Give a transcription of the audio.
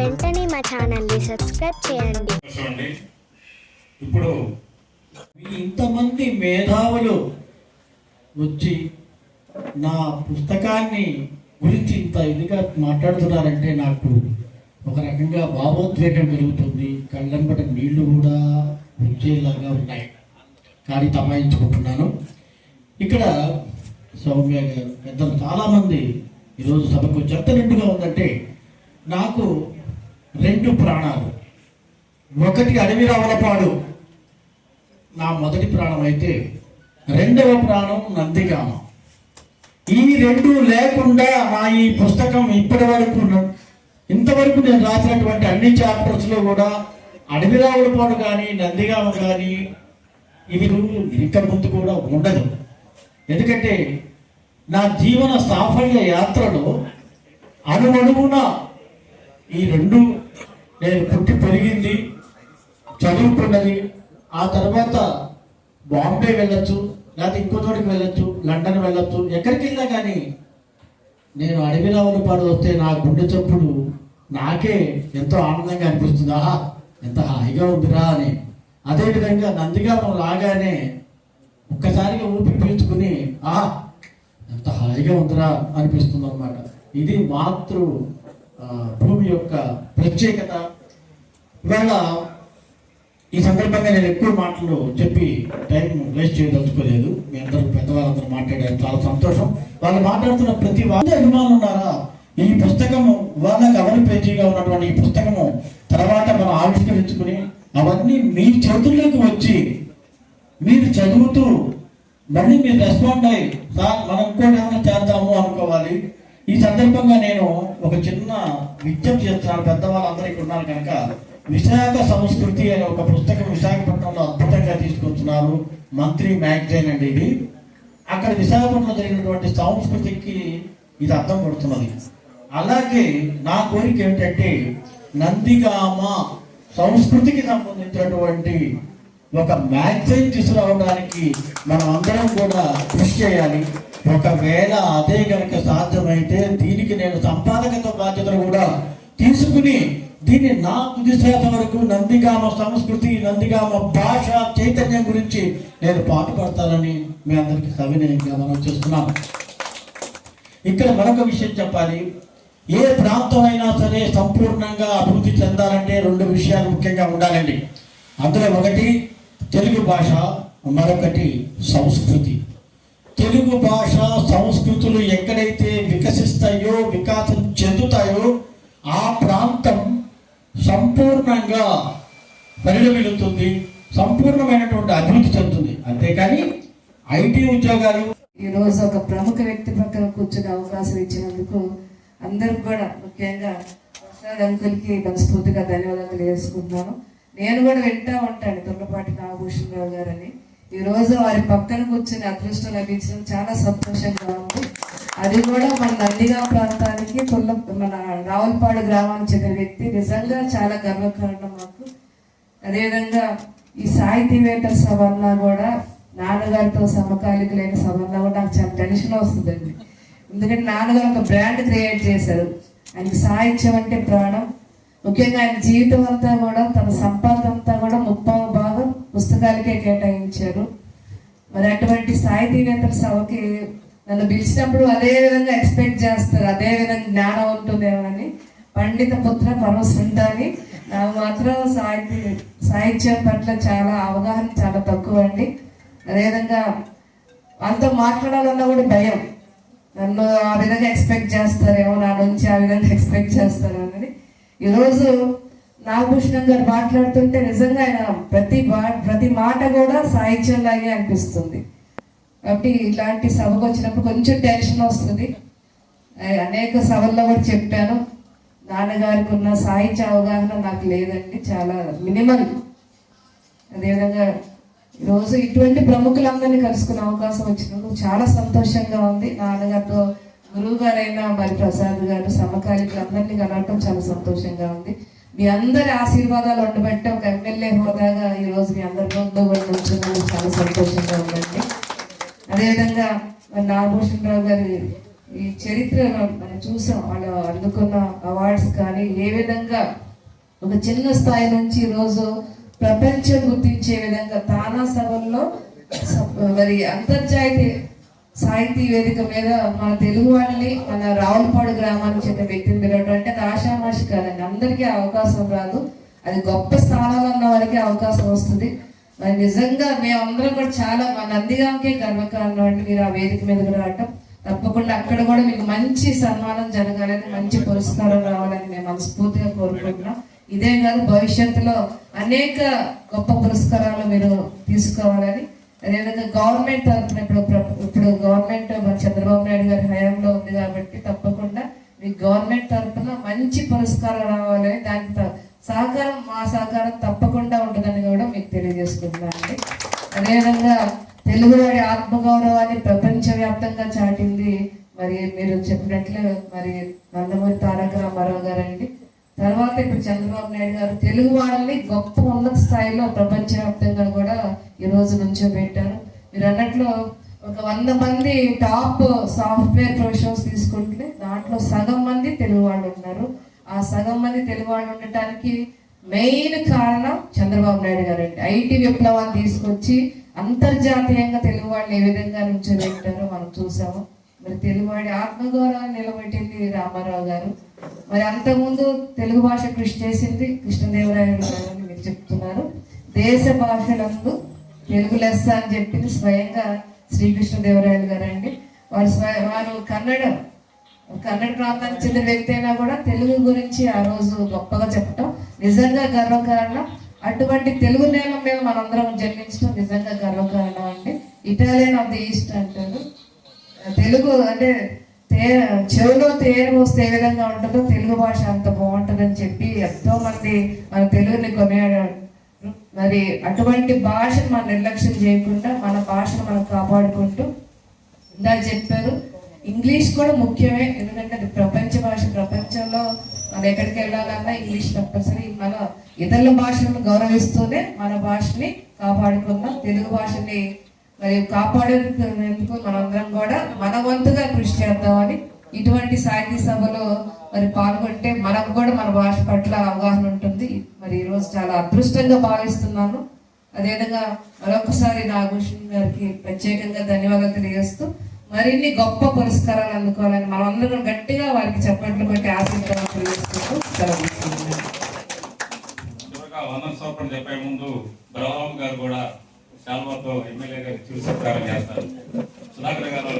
వెంటనే మా ఛానల్ని సబ్స్క్రైబ్ చేయండి. ఇప్పుడు ఇంతమంది మేధావులు వచ్చి నా పుస్తకాన్ని గురించి ఇంత ఇదిగా మాట్లాడుతున్నారంటే నాకు ఒక రకంగా భావోద్వేగం పెరుగుతుంది. కళ్ళంబట నీళ్ళు కూడా వచ్చేలాగా ఉన్నాయి. కానీ తమాయించుకుంటున్నాను ఇక్కడ సౌమ్య గారు పెద్దలు చాలామంది ఈరోజు సభకు చెత్త నిండుగా ఉందంటే నాకు రెండు ప్రాణాలు. ఒకటి అడవి రావలపాడు నా మొదటి ప్రాణం అయితే రెండవ ప్రాణం నందిగామ. ఈ రెండు లేకుండా నా ఈ పుస్తకం ఇప్పటి వరకు ఇంతవరకు నేను రాసినటువంటి అన్ని చాప్టర్స్లో కూడా అడవి రావులపాడు కానీ నందిగామ కానీ ఇవి ఇంకా ముందు కూడా ఉండదు. ఎందుకంటే నా జీవన సాఫల్య యాత్రలో అణువణువున ఈ రెండు నేను పుట్టి పెరిగింది చదువుకున్నది ఆ తర్వాత బాంబే వెళ్ళొచ్చు లేకపోతే ఇంకో చోటికి వెళ్ళొచ్చు లండన్ వెళ్ళొచ్చు ఎక్కడికి వెళ్ళినా కానీ నేను అడవి రావులపాడు వస్తే నా గుండె చప్పుడు నాకే ఎంతో ఆనందంగా అనిపిస్తుంది. ఆహా ఎంత హాయిగా ఉందిరా అని. అదేవిధంగా నందిగామం రాగానే ఒక్కసారిగా ఊపి పీల్చుకుని ఆహా ఎంత హాయిగా ఉందిరా అనిపిస్తుంది అనమాట ఇది మాతృ భూమి యొక్క ప్రత్యేకత. ఇవాళ ఈ సందర్భంగా నేను ఎక్కువ మాటలు చెప్పి టైం వేస్ట్ చేయదలుచుకోలేదు. మీ అందరూ పెద్దవాళ్ళందరూ మాట్లాడారు. చాలా సంతోషం. వాళ్ళు మాట్లాడుతున్న ప్రతి వాళ్ళ అభిమానులు ఉన్నారా? ఈ పుస్తకము వాళ్ళ కవర్ పేజీగా ఉన్నటువంటి ఈ పుస్తకము తర్వాత మనం ఆవిష్కరించుకుని అవన్నీ మీ చేతుల్లోకి వచ్చి మీరు చదువుతూ మళ్ళీ మీరు రెస్పాండ్ అయ్యి సార్ మనం ఇంకోటి ఏమైనా చేద్దాము అనుకోవాలి. ఈ సందర్భంగా నేను ఒక చిన్న విజ్ఞప్తి చేస్తున్నాను. పెద్దవాళ్ళందరూ ఇక్కడ ఉన్నారు కనుక. విశాఖ సంస్కృతి అనే ఒక పుస్తకం విశాఖపట్నంలో అద్భుతంగా తీసుకొస్తున్నారు. మంత్రి మ్యాగజైన్ అండి ఇది. అక్కడ విశాఖపట్నంలో జరిగినటువంటి సంస్కృతికి ఇది అర్థం పడుతున్నది. అలాగే నా కోరిక ఏమిటంటే నందిగామ సంస్కృతికి సంబంధించినటువంటి ఒక మ్యాగజైన్ తీసుకురావడానికి మనం అందరం కూడా కృషి చేయాలి. ఒకవేళ అదే కనుక సాధ్యమైతే దీనికి నేను సంపాదకత బాధ్యతలు కూడా తీసుకుని దీన్ని నా తుది శాతం వరకు నందిగామ సంస్కృతి నందిగామ భాష చైతన్యం గురించి నేను పాటుపడతానని మీ అందరికీ సవినయంగా మనం చేస్తున్నాను. ఇక్కడ మరొక విషయం చెప్పాలి. ఏ ప్రాంతం అయినా సరే సంపూర్ణంగా అభివృద్ధి చెందాలంటే రెండు విషయాలు ముఖ్యంగా ఉండాలండి. అందులో ఒకటి తెలుగు భాష మరొకటి సంస్కృతి. తెలుగు భాష సంస్కృతులు ఎక్కడైతే వికసిస్తాయో వికాసం చెందుతాయో ఆ ప్రాంతం సంపూర్ణంగా పరిణమిలుతుంది సంపూర్ణమైనటువంటి అభివృద్ధి చెందుతుంది. అంతేకాని ఐటీ ఉద్యోగాలు ఈ రోజు ఒక ప్రముఖ వ్యక్తి పక్కన కూర్చునే అవకాశం ఇచ్చినందుకు అందరికి కూడా ముఖ్యంగా ప్రసాద్ అంకుల్కి మనస్ఫూర్తిగా ధన్యవాదాలు తెలియజేసుకుంటున్నాను. నేను కూడా వింటా ఉంటాను తొండపాటి నాగభూషణరావు గారని. ఈ రోజు వారి పక్కన కూర్చొని అదృష్టం లభించడం చాలా సంతోషంగా ఉంది. అది కూడా మన నందిగా ప్రాంతానికి తుల్ల మన రావులపాడు గ్రామానికి చెందిన వ్యక్తి. నిజంగా చాలా గర్వకారణం మాకు. అదేవిధంగా ఈ సాహితీవేత్త సభల్లో కూడా నాన్నగారితో సమకాలికులైన సభల్లో కూడా నాకు చాలా టెన్షన్ వస్తుందండి. ఎందుకంటే నాన్నగారు ఒక బ్రాండ్ క్రియేట్ చేశారు. ఆయనకి సాహిత్యం అంటే ప్రాణం. ముఖ్యంగా ఆయన జీవితం అంతా కూడా తన సంపాదన అంతా కూడా ముప్పై పుస్తకాలకే కేటాయించారు. మరి అటువంటి సాహితీవేత్తల సభకి నన్ను పిలిచినప్పుడు అదే విధంగా ఎక్స్పెక్ట్ చేస్తారు అదే విధంగా జ్ఞానం ఉంటుందేమోనని పండిత పుత్ర పరమశృందాని నాకు మాత్రం సాహిత్య సాహిత్యం పట్ల చాలా అవగాహన చాలా తక్కువ అండి. అదేవిధంగా వాళ్ళతో మాట్లాడాలన్నా కూడా భయం. నన్ను ఆ విధంగా ఎక్స్పెక్ట్ చేస్తారేమో నా నుంచి ఆ విధంగా ఎక్స్పెక్ట్ చేస్తారు అని. ఈరోజు నాగభూషణం గారు మాట్లాడుతుంటే నిజంగా ఆయన ప్రతి ప్రతి మాట కూడా సాహిత్యంలాగే అనిపిస్తుంది. కాబట్టి ఇలాంటి సభకు వచ్చినప్పుడు కొంచెం టెన్షన్ వస్తుంది. అనేక సభల్లో కూడా చెప్పాను. నాన్నగారికి ఉన్న సాహిత్య అవగాహన నాకు లేదండి చాలా మినిమల్. అదేవిధంగా ఈరోజు ఇటువంటి ప్రముఖులందరినీ కలుసుకునే అవకాశం వచ్చినందుకు చాలా సంతోషంగా ఉంది. నాన్నగారితో గురువు గారైన మరి ప్రసాద్ గారు సమకాలికులందరినీ కలవటం చాలా సంతోషంగా ఉంది. మీ అందరి ఆశీర్వాదాలు ఉండబట్టి ఒక ఎమ్మెల్యే హోదాగా ఈ మీ అందరి ముందు కూడా నుంచున్నందుకు చాలా సంతోషంగా ఉందండి. అదేవిధంగా నాగభూషణ్ రావు గారి ఈ చరిత్ర మనం చూసాం. వాళ్ళు అందుకున్న అవార్డ్స్ కానీ ఏ విధంగా ఒక చిన్న స్థాయి నుంచి ఈరోజు ప్రపంచం గుర్తించే విధంగా తానా సభల్లో మరి అంతర్జాతీయ సాహితీ వేదిక మీద మన తెలుగు వాళ్ళని మన రావులపాడు గ్రామానికి చెందిన వ్యక్తిని పిలవడం అంటే ఆషామాషి కాదండి. అందరికీ అవకాశం రాదు. అది గొప్ప స్థానంలో ఉన్న వారికి అవకాశం వస్తుంది. మరి నిజంగా మేమందరం కూడా చాలా మా నందిగాంకే గర్వకారణం అండి మీరు ఆ వేదిక మీదకి రావటం. తప్పకుండా అక్కడ కూడా మీకు మంచి సన్మానం జరగాలని మంచి పురస్కారం రావాలని మేము మనస్ఫూర్తిగా కోరుకుంటున్నాం. ఇదే కాదు భవిష్యత్తులో అనేక గొప్ప పురస్కారాలు మీరు తీసుకోవాలని అదేవిధంగా గవర్నమెంట్ తరఫున ఇప్పుడు ప్ర- ఇప్పుడు గవర్నమెంట్ మన చంద్రబాబు నాయుడు గారి హయాంలో ఉంది కాబట్టి తప్పకుండా మీ గవర్నమెంట్ తరఫున మంచి పురస్కారం రావాలని దానికి సహకారం మా సహకారం తప్పకుండా ఉంటుందని కూడా మీకు తెలియజేసుకుంటున్నానండి. అదేవిధంగా తెలుగువాడి ఆత్మగౌరవాన్ని ప్రపంచవ్యాప్తంగా చాటింది మరి మీరు చెప్పినట్లు మరి నందమూరి తారక రామారావు గారండి. తర్వాత ఇప్పుడు చంద్రబాబు నాయుడు గారు తెలుగు వాళ్ళని గొప్ప ఉన్నత స్థాయిలో ప్రపంచవ్యాప్తంగా కూడా ఈ రోజు నుంచో పెట్టారు మీరు అన్నట్లు ఒక వంద మంది టాప్ సాఫ్ట్వేర్ ప్రొఫెషనల్స్ తీసుకుంటే దాంట్లో సగం మంది తెలుగు వాళ్ళు ఉన్నారు. ఆ సగం మంది తెలుగు వాళ్ళు ఉండటానికి మెయిన్ కారణం చంద్రబాబు నాయుడు గారు అండి. ఐటీ విప్లవాన్ని తీసుకొచ్చి అంతర్జాతీయంగా తెలుగు వాళ్ళని ఏ విధంగా నుంచోబెట్టారో మనం చూసాము. మరి తెలుగువాడి ఆత్మగౌరవాన్ని నిలబెట్టింది రామారావు గారు. మరి అంతకుముందు తెలుగు భాష కృషి చేసింది కృష్ణదేవరాయలు గారు అని మీరు చెప్తున్నారు. దేశ భాషలందు తెలుగు లెస్స అని చెప్పింది స్వయంగా శ్రీకృష్ణదేవరాయలు గారు అండి. వారు స్వయం వారు కన్నడ కన్నడ ప్రాంతానికి చెందిన వ్యక్తి అయినా కూడా తెలుగు గురించి ఆ రోజు గొప్పగా చెప్పటం నిజంగా గర్వకారణం. అటువంటి తెలుగు నేల మీద మనందరం జన్మించడం నిజంగా గర్వకారణం అండి. ఇటాలియన్ ఆఫ్ ది ఈస్ట్ అంటారు. తెలుగు అంటే చెవిలో తేరు వస్తే ఏ విధంగా ఉంటుందో తెలుగు భాష అంత బాగుంటుందని చెప్పి ఎంతో మంది మన తెలుగుని కొనియాడారు. మరి అటువంటి భాషను మనం నిర్లక్ష్యం చేయకుండా మన భాషను మనం కాపాడుకుంటూ ఇందా చెప్పారు ఇంగ్లీష్ కూడా ముఖ్యమే. ఎందుకంటే అది ప్రపంచ భాష ప్రపంచంలో మనం ఎక్కడికి వెళ్ళాలన్నా ఇంగ్లీష్ తప్పనిసరి. మన ఇతరుల భాషలను గౌరవిస్తూనే మన భాషని కాపాడుకుందాం తెలుగు భాషని మరి కాపాడేందుకు మనందరం కూడా మన వంతుగా కృషి చేద్దామని ఇటువంటి సాహిత్య సభలో మరి పాల్గొంటే మనకు కూడా మన భాష పట్ల అవగాహన ఉంటుంది. మరి ఈరోజు చాలా అదృష్టంగా భావిస్తున్నాను. అదేవిధంగా మరొకసారి నాగభూషణ్ గారికి ప్రత్యేకంగా ధన్యవాదాలు తెలియజేస్తూ మరిన్ని గొప్ప పురస్కారాలు అందుకోవాలని మనం అందరం గట్టిగా వారికి చెప్పట్లు పెట్టి ఆశీర్వాదాలు తెలియజేసుకుంటూ సెలవు చెప్పే ముందు గారు కూడా శాల్వాతో ఎమ్మెల్యే గారికి చూసి ప్రారంభం చేస్తారు. సుధాకర్ గారు